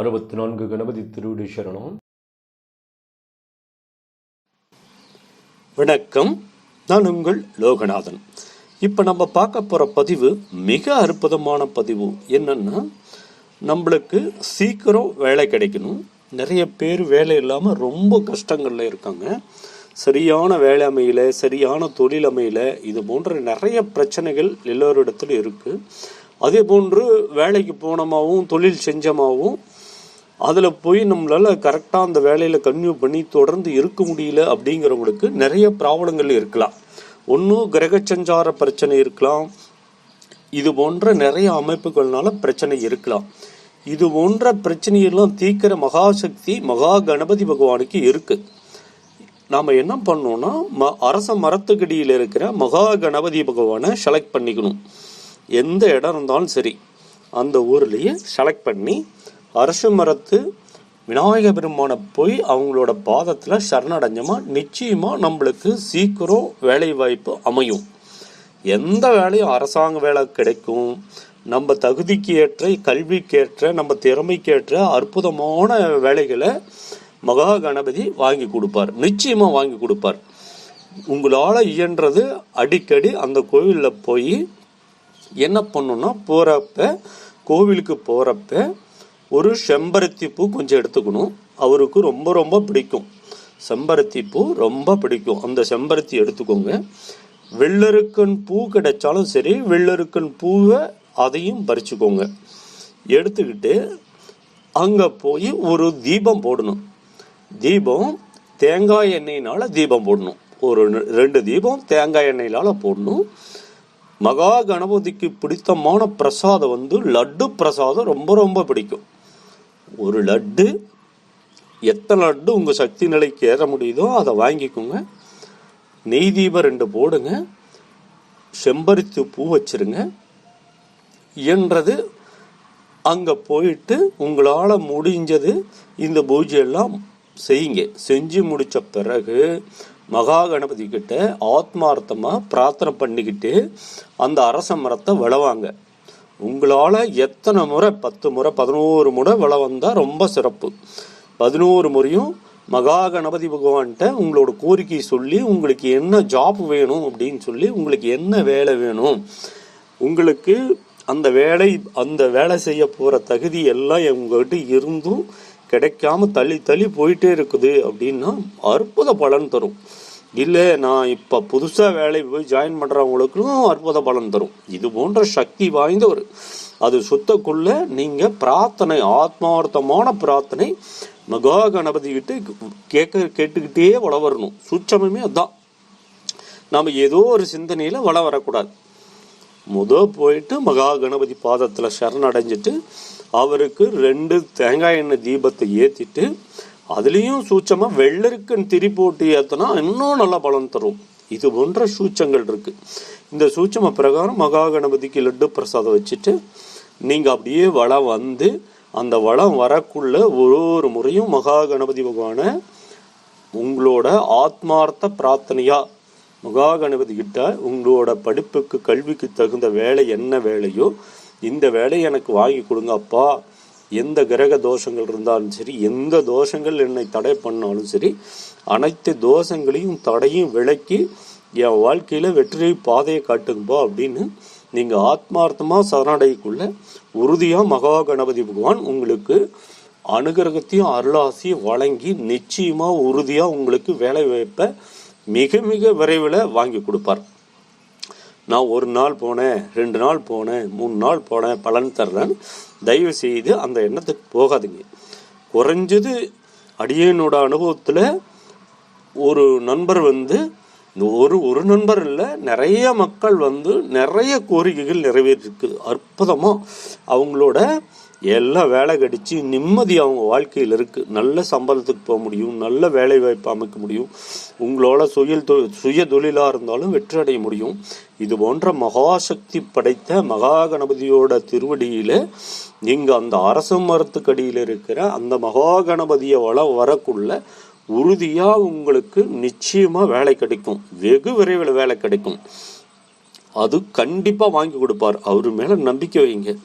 அறுபத்தி நான்கு கணபதி திருவிடு சரணம். வணக்கம். நான் உங்கள் லோகநாதன். இப்போ நம்ம பார்க்க போகிற பதிவு மிக அற்புதமான பதிவு. என்னன்னா நம்மளுக்கு சீக்கிரம் வேலை கிடைக்கணும். நிறைய பேர் வேலை இல்லாமல் ரொம்ப கஷ்டங்களில் இருக்காங்க. சரியான வேலை அமையல சரியான தொழில் அமையல இது போன்ற நிறைய பிரச்சனைகள் எல்லோரிடத்திலும் இருக்குது அதே போன்று வேலைக்கு போனமாகவும் தொழில் செஞ்சமாகவும் அதில் போய் நம்மளால் கரெக்டாக அந்த வேலையில் கன்யூ பண்ணி தொடர்ந்து இருக்க முடியல அப்படிங்கிறவங்களுக்கு நிறைய ப்ராப்ளங்கள் இருக்கலாம். ஒன்றும் கிரக சஞ்சார பிரச்சனை இருக்கலாம். இது போன்ற நிறைய அமைப்புகள்னால பிரச்சனை இருக்கலாம். இது போன்ற பிரச்சனையெல்லாம் தீர்க்கிற மகாசக்தி மகா கணபதி பகவானுக்கு இருக்கு. நாம் என்ன பண்ணோம்னா ம அரச மரத்துக்கடியில் இருக்கிற மகா கணபதி பகவானை செலக்ட் பண்ணிக்கணும். எந்த இடம் இருந்தாலும் சரி. அந்த ஊர்லேயே செலக்ட் பண்ணி அரச மரத்து விநாயக பெருமானை போய் அவங்களோட பாதத்தில் சரணடைஞ்சோமா நிச்சயமாக நம்மளுக்கு சீக்கிரம் வேலை வாய்ப்பு அமையும். எந்த வேலையும் அரசாங்க வேலை கிடைக்கும். நம்ம தகுதிக்கு ஏற்ற கல்விக்கு ஏற்ற நம்ம திறமைக்கு ஏற்ற அற்புதமான வேலைகளை மகா கணபதி வாங்கி கொடுப்பார். நிச்சயமாக வாங்கி கொடுப்பார். உங்களால் இயன்றது அடிக்கடி அந்த கோவிலில் போய் என்ன பண்ணணும்னா போகிறப்ப கோவிலுக்கு போகிறப்ப ஒரு செம்பருத்தி பூ கொஞ்சம் எடுத்துக்கணும். அவருக்கு ரொம்ப ரொம்ப பிடிக்கும். செம்பருத்தி பூ ரொம்ப பிடிக்கும். அந்த செம்பருத்தி எடுத்துக்கோங்க. வெள்ளருக்கன் பூ கிடைச்சாலும் சரி வெள்ளருக்கன் பூவை அதையும் பறிச்சுக்கோங்க. எடுத்துக்கிட்டு அங்கே போய் ஒரு தீபம் போடணும். தீபம் தேங்காய் எண்ணெயினால் தீபம் போடணும். ஒரு ரெண்டு தீபம் தேங்காய் எண்ணெயினால் போடணும். மகா கணபதிக்கு பிடித்தமான பிரசாதம் வந்து லட்டு பிரசாதம் ரொம்ப ரொம்ப பிடிக்கும். ஒரு லட்டு எத்தனை லட்டு உங்கள் சக்தி நிலைக்கு ஏற முடியுதோ அதை வாங்கிக்கோங்க. நெய் தீபம் ரெண்டு போடுங்க. செம்பருத்தி பூ வச்சிருங்க. இயன்றது அங்கே போயிட்டு உங்களால் முடிஞ்சது இந்த பூஜையெல்லாம் செய்யுங்க. செஞ்சு முடித்த பிறகு மகா கணபதி கிட்ட ஆத்மார்த்தமாக பிரார்த்தனை பண்ணிக்கிட்டு அந்த அரச மரத்தை விளவாங்க. உங்களால் எத்தனை முறை பத்து முறை பதினோரு முறை விலை வந்தால் ரொம்ப சிறப்பு. பதினோரு முறையும் மகா கணபதி பகவான்கிட்ட உங்களோட கோரிக்கை சொல்லி உங்களுக்கு என்ன ஜாப் வேணும் அப்படின்னு சொல்லி உங்களுக்கு என்ன வேலை வேணும் உங்களுக்கு அந்த வேலை அந்த வேலை செய்ய போகிற தகுதி எல்லாம் உங்ககிட்ட இருந்தும் கிடைக்காம தள்ளி தள்ளி போயிட்டே இருக்குது அப்படின்னா அற்புத பலன் தரும். இல்லை நான் இப்போ புதுசாக வேலை போய் ஜாயின் பண்ணுறவங்களுக்கும் அற்புத பலன் தரும். இது போன்ற சக்தி வாய்ந்தவர். அது சுத்தக்குள்ள நீங்கள் பிரார்த்தனை ஆத்மார்த்தமான பிரார்த்தனை மகா கணபதிக்கிட்ட கேட்க கேட்டுக்கிட்டே வள வரணும். சூட்சமே அதுதான் நம்ம ஏதோ ஒரு சிந்தனையில் வள வரக்கூடாது. முத போயிட்டு மகா கணபதி பாதத்தில் சரணடைஞ்சிட்டு அவருக்கு ரெண்டு தேங்காய் எண்ணெய் தீபத்தை ஏற்றிட்டு அதுலேயும் சூச்சமாக வெள்ளருக்கன் திரி போட்டு ஏற்றினா இன்னும் நல்லா பலன் தரும். இது போன்ற சூச்சங்கள் இருக்கு. இந்த சூச்சம பிரகாரம் மகா கணபதிக்கு லட்டு பிரசாதம் வச்சுட்டு நீங்கள் அப்படியே வளம் வந்து அந்த வளம் வரக்குள்ள ஒரு ஒரு முறையும் மகா கணபதி பகவானை உங்களோட ஆத்மார்த்த பிரார்த்தனையா மகா கணபதி கிட்ட உங்களோட படிப்புக்கு கல்விக்கு தகுந்த வேலை என்ன வேலையோ இந்த வேலையை எனக்கு வாங்கி கொடுங்க அப்பா எந்த கிரக தோஷங்கள் இருந்தாலும் சரி எந்த தோஷங்கள் என்னை தடை பண்ணாலும் சரி அனைத்து தோஷங்களையும் தடையும் விளக்கி என் வாழ்க்கையில் வெற்றி பாதையை காட்டுங்கப்பா அப்படின்னு நீங்கள் ஆத்மார்த்தமாக சரணடைக்குள்ள உறுதியாக மகா கணபதி பகவான் உங்களுக்கு அனுகிரகத்தையும் அருளாசியும் வழங்கி நிச்சயமாக உறுதியாக உங்களுக்கு வேலை வாய்ப்பை மிக மிக விரைவில் வாங்கி கொடுப்பார். நான் ஒரு நாள் போனேன் ரெண்டு நாள் போனேன் மூணு நாள் போனேன் பலன் தர்றேன் தயவு செய்து அந்த எண்ணத்துக்கு போகாதீங்க. குறைஞ்சது அடியனோட அனுபவத்தில் ஒரு நண்பர் வந்து ஒரு ஒரு நண்பர் இல்லை நிறைய மக்கள் வந்து நிறைய கோரிக்கைகள் நிறைவேற்றிருக்கு. அற்புதமாக அவங்களோட எல்லாம் வேலை கடிச்சு நிம்மதி அவங்க வாழ்க்கையில் இருக்கு. நல்ல சம்பளத்துக்கு போக முடியும் நல்ல வேலை வாய்ப்பு அமைக்க முடியும். உங்களோட சுய சுய தொழிலாக இருந்தாலும் வெற்றி அடைய முடியும். இது போன்ற மகாசக்தி படைத்த மகா கணபதியோட திருவடியில நீங்க அந்த அரச மரத்துக்கடியில் இருக்கிற அந்த மகா கணபதியை வள வரக்குள்ள உறுதியா உங்களுக்கு நிச்சயமா வேலை கிடைக்கும். வெகு விரைவில் வேலை கிடைக்கும். அது கண்டிப்பா வாங்கி கொடுப்பார். அவர் மேல நம்பிக்கை வைங்க.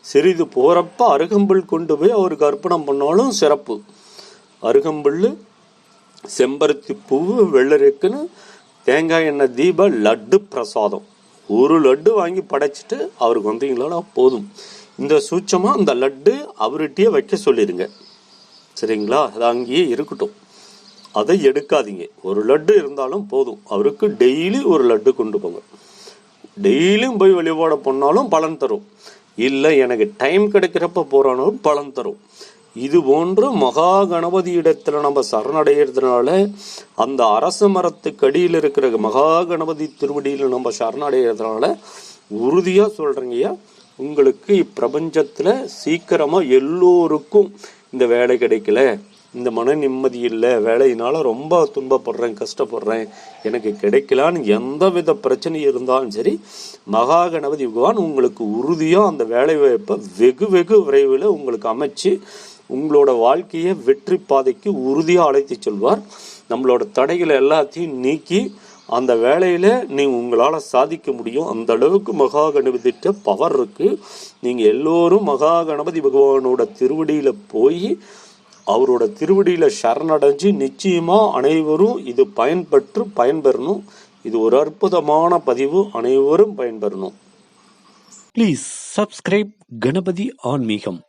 சிறிது போறப்ப அருகம்புல் கொண்டு போய் அவருக்கு அர்ப்பணம் பண்ணாலும் சிறப்பு. அருகம்புல் செம்பருத்தி பூ வெள்ளரிக்குன்னு தேங்காய் எண்ணெய் தீப லட்டு பிரசாதம். ஒரு லட்டு வாங்கி படைச்சிட்டு அவருக்கு வந்தீங்களா போதும். இந்த சூட்சமாக அந்த லட்டு அவர்கிட்டயே வைக்க சொல்லிடுங்க சரிங்களா? அது அங்கேயே இருக்கட்டும். அதை எடுக்காதீங்க. ஒரு லட்டு இருந்தாலும் போதும். அவருக்கு டெய்லி ஒரு லட்டு கொண்டு போங்க. டெய்லியும் போய் வழிபாடு பண்ணாலும் பலன் தரும். இல்லை எனக்கு டைம் கிடைக்கிறப்ப போகிறானாலும் பலன் தரும். இது போன்று மகா கணபதி இடத்துல நம்ம சரணடைகிறதுனால அந்த அரச மரத்துக்கு அடியில் இருக்கிற மகா கணபதி திருவடியில் நம்ம சரணடைகிறதுனால உறுதியாக சொல்றேங்கய்யா உங்களுக்கு இப்பிரபஞ்சத்தில் சீக்கிரமாக எல்லோருக்கும் இந்த வேலை கிடைக்கல. இந்த மன நிம்மதி இல்லை வேலையினால ரொம்ப துன்பப்படுறேன் கஷ்டப்படுறேன் எனக்கு கிடைக்கலான்னு எந்த வித பிரச்சனை இருந்தாலும் சரி மகா கணபதி பகவான் உங்களுக்கு உறுதியாக அந்த வேலை வாய்ப்பை வெகு வெகு விரைவில் உங்களுக்கு அமைச்சு உங்களோட வாழ்க்கையை வெற்றி பாதைக்கு உறுதியாக அழைத்து செல்வார். நம்மளோட தடைகளை எல்லாத்தையும் நீக்கி அந்த வேலையில் நீ உங்களால் சாதிக்க முடியும். அந்த அளவுக்கு மகா கணபதிட்ட பவர் இருக்குது நீங்கள் எல்லோரும் மகா கணபதி பகவானோட திருவடியில் போய் அவரோட திருவடியில் சரணடைஞ்சு நிச்சயமாக அனைவரும் இது பயன்பெற்று பயன்பெறணும். இது ஒரு அற்புதமான பதிவு அனைவரும் பயன்பெறணும். ப்ளீஸ் சப்ஸ்கிரைப் கணபதி ஆன்மீகம்